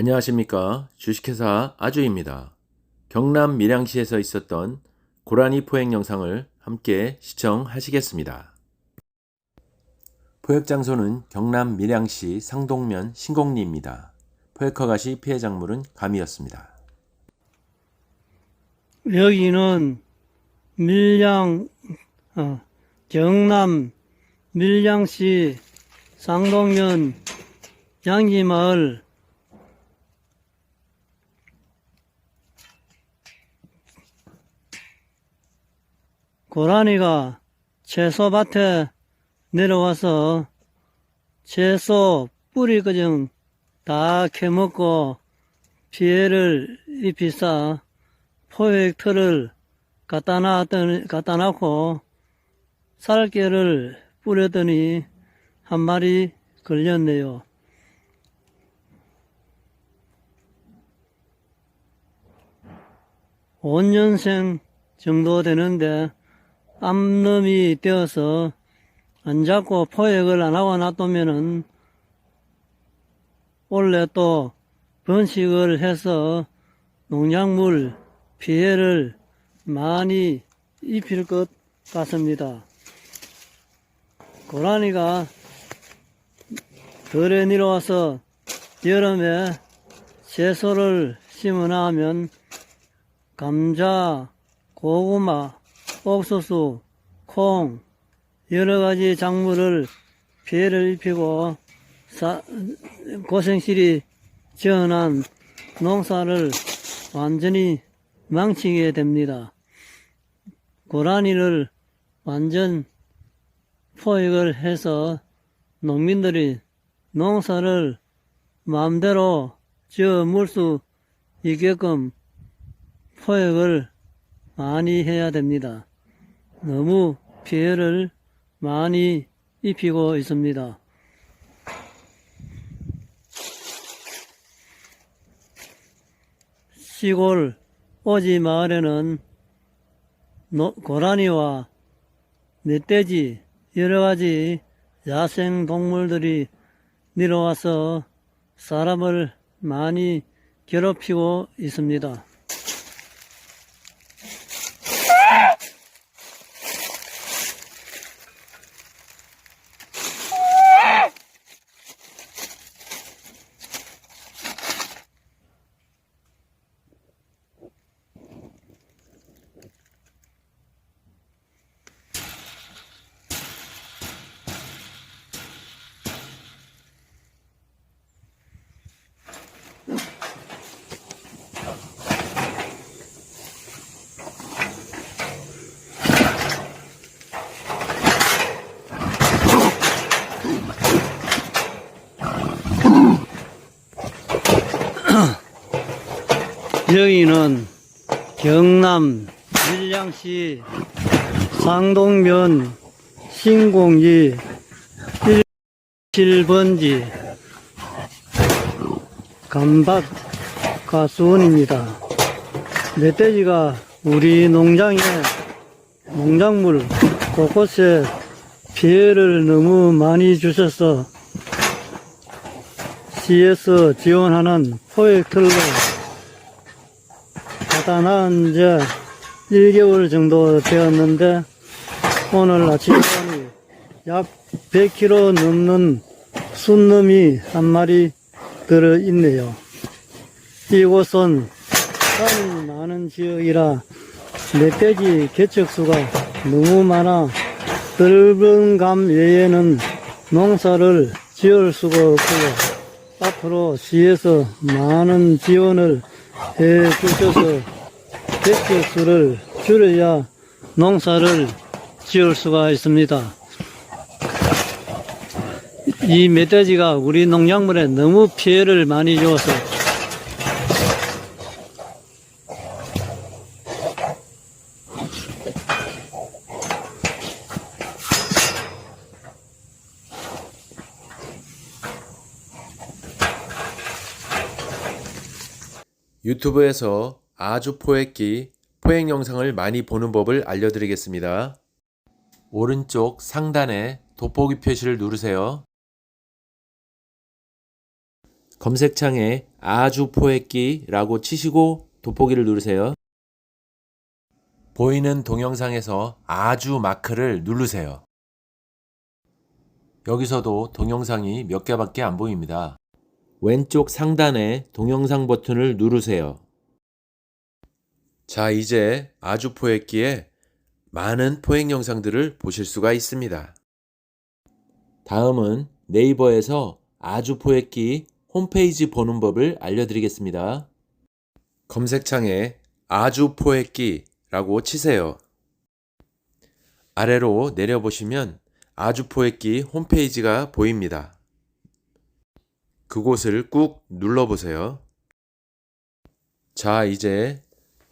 안녕하십니까. 주식회사 아주입니다. 경남 밀양시에서 있었던 고라니 포획 영상을 함께 시청하시겠습니다. 포획 장소는 경남 밀양시 상동면 신곡리입니다. 포획 허가 시 피해 작물은 감이었습니다. 여기는 밀양, 어, 경남 밀양시 상동면 양지마을 고라니가 채소밭에 내려와서 채소 뿌리 그정 다 캐먹고 피해를 입히사 포획틀을 갖다 놨더니, 갖다 놓고 살개를 뿌렸더니 한 마리 걸렸네요. 오년생 정도 되는데 암놈이 되어서 안 잡고 포획을 안 하고 놔두면은 원래 또 번식을 해서 농작물 피해를 많이 입힐 것 같습니다. 고라니가 덜에 내려와서 여름에 채소를 심으나 하면 감자, 고구마, 옥수수, 콩, 여러 가지 작물을 피해를 입히고 사- 고생실이 지어난 농사를 완전히 망치게 됩니다. 고라니를 완전 포획을 해서 농민들이 농사를 마음대로 지어 물수 있게끔 포획을 많이 해야 됩니다. 너무 피해를 많이 입히고 있습니다. 시골 오지 마을에는 노- 고라니와 멧돼지 여러 가지 야생 동물들이 내려와서 사람을 많이 괴롭히고 있습니다. 여기는 경남 밀양시 상동면 신공리 17번지 감박 가수원입니다. 멧돼지가 우리 농장에 농작물 곳곳에 피해를 너무 많이 주셔서 시에서 지원하는 포획틀로 놔은 지 1개월 정도 되었는데 오늘 아침에 약 100kg 넘는 순놈이 한 마리 들어있네요. 이곳은 산이 많은 지역이라 멧돼지 개척수가 너무 많아 넓은 감 외에는 농사를 지을 수가 없고요. 앞으로 시에서 많은 지원을 해 주셔서 개체수를 줄여야 농사를 지을 수가 있습니다. 이 멧돼지가 우리 농작물에 너무 피해를 많이 줘서 유튜브에서 아주 포획기 포획 영상을 많이 보는 법을 알려드리겠습니다. 오른쪽 상단에 돋보기 표시를 누르세요. 검색창에 아주 포획기라고 치시고 돋보기를 누르세요. 보이는 동영상에서 아주 마크를 누르세요. 여기서도 동영상이 몇 개밖에 안 보입니다. 왼쪽 상단에 동영상 버튼을 누르세요. 자, 이제 아주 포획기에 많은 포획 영상들을 보실 수가 있습니다. 다음은 네이버에서 아주 포획기 홈페이지 보는 법을 알려드리겠습니다. 검색창에 아주 포획기라고 치세요. 아래로 내려보시면 아주 포획기 홈페이지가 보입니다. 그곳을 꾹 눌러보세요. 자, 이제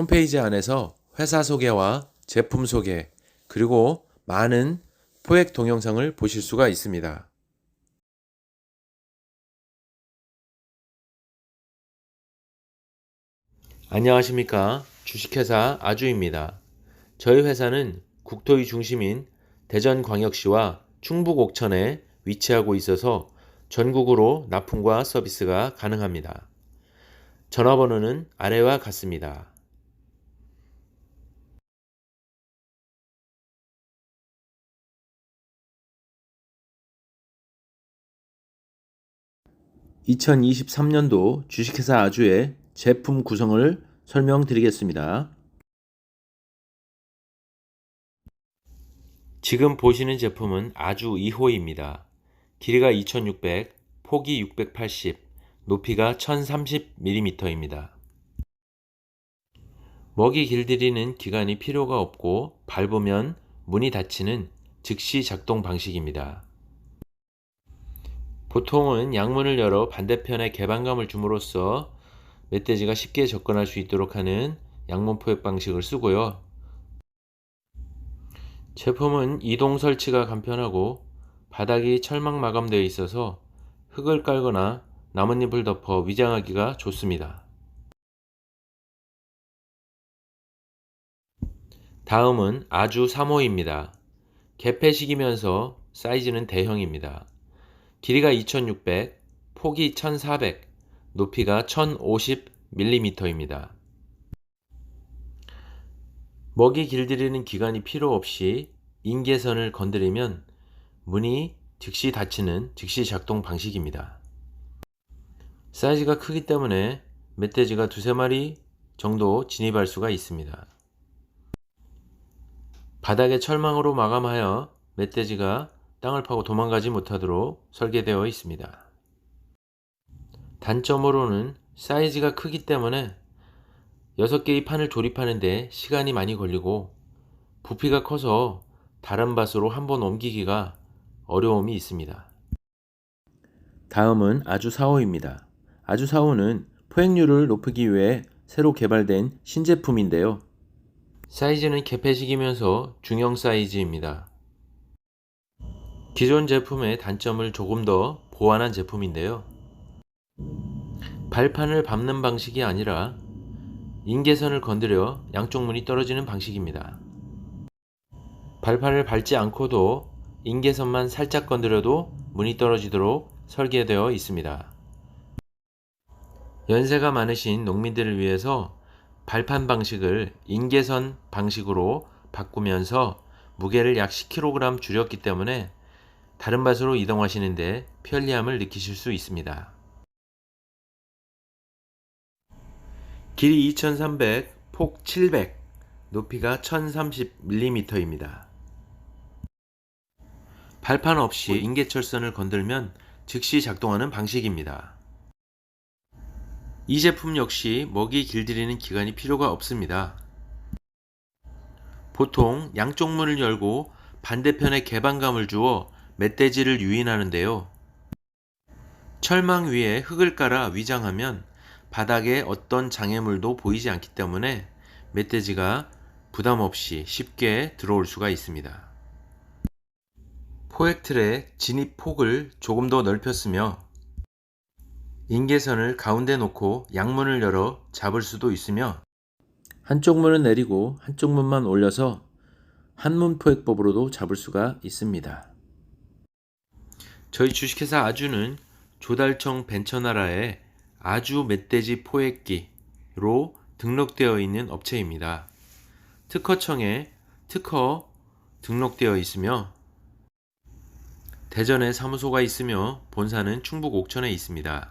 홈페이지 안에서 회사 소개와 제품 소개, 그리고 많은 포획 동영상을 보실 수가 있습니다. 안녕하십니까. 주식회사 아주입니다. 저희 회사는 국토의 중심인 대전광역시와 충북 옥천에 위치하고 있어서 전국으로 납품과 서비스가 가능합니다. 전화번호는 아래와 같습니다. 2023년도 주식회사 아주의 제품 구성을 설명드리겠습니다. 지금 보시는 제품은 아주 2호입니다. 길이가 2600, 폭이 680, 높이가 1030mm입니다. 먹이 길들이는 기간이 필요가 없고 밟으면 문이 닫히는 즉시 작동 방식입니다. 보통은 양문을 열어 반대편에 개방감을 줌으로써 멧돼지가 쉽게 접근할 수 있도록 하는 양문 포획 방식을 쓰고요. 제품은 이동 설치가 간편하고 바닥이 철망 마감되어 있어서 흙을 깔거나 나뭇잎을 덮어 위장하기가 좋습니다. 다음은 아주 3호입니다. 개폐식이면서 사이즈는 대형입니다. 길이가 2600, 폭이 1400, 높이가 1050mm입니다. 먹이 길들이는 기간이 필요 없이 인계선을 건드리면 문이 즉시 닫히는 즉시 작동 방식입니다. 사이즈가 크기 때문에 멧돼지가 두세 마리 정도 진입할 수가 있습니다. 바닥에 철망으로 마감하여 멧돼지가 땅을 파고 도망가지 못하도록 설계되어 있습니다. 단점으로는 사이즈가 크기 때문에 6개의 판을 조립하는데 시간이 많이 걸리고 부피가 커서 다른 밭으로 한번 옮기기가 어려움이 있습니다. 다음은 아주 4호입니다. 아주 4호는 포획률을 높이기 위해 새로 개발된 신제품인데요. 사이즈는 개폐식이면서 중형 사이즈입니다. 기존 제품의 단점을 조금 더 보완한 제품인데요. 발판을 밟는 방식이 아니라 인계선을 건드려 양쪽 문이 떨어지는 방식입니다. 발판을 밟지 않고도 인계선만 살짝 건드려도 문이 떨어지도록 설계되어 있습니다. 연세가 많으신 농민들을 위해서 발판 방식을 인계선 방식으로 바꾸면서 무게를 약 10kg 줄였기 때문에 다른 밭으로 이동하시는데 편리함을 느끼실 수 있습니다. 길이 2300, 폭 700, 높이가 1030mm입니다. 발판 없이 인계철선을 건들면 즉시 작동하는 방식입니다. 이 제품 역시 먹이 길들이는 기간이 필요가 없습니다. 보통 양쪽 문을 열고 반대편에 개방감을 주어 멧돼지를 유인하는데요. 철망 위에 흙을 깔아 위장하면 바닥에 어떤 장애물도 보이지 않기 때문에 멧돼지가 부담 없이 쉽게 들어올 수가 있습니다. 포획틀의 진입 폭을 조금 더 넓혔으며 인계선을 가운데 놓고 양문을 열어 잡을 수도 있으며 한쪽 문은 내리고 한쪽 문만 올려서 한문 포획법으로도 잡을 수가 있습니다. 저희 주식회사 아주는 조달청 벤처나라의 아주 멧돼지 포획기로 등록되어 있는 업체입니다. 특허청에 특허 등록되어 있으며 대전에 사무소가 있으며 본사는 충북 옥천에 있습니다.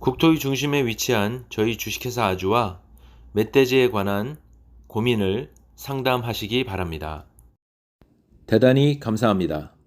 국토의 중심에 위치한 저희 주식회사 아주와 멧돼지에 관한 고민을 상담하시기 바랍니다. 대단히 감사합니다.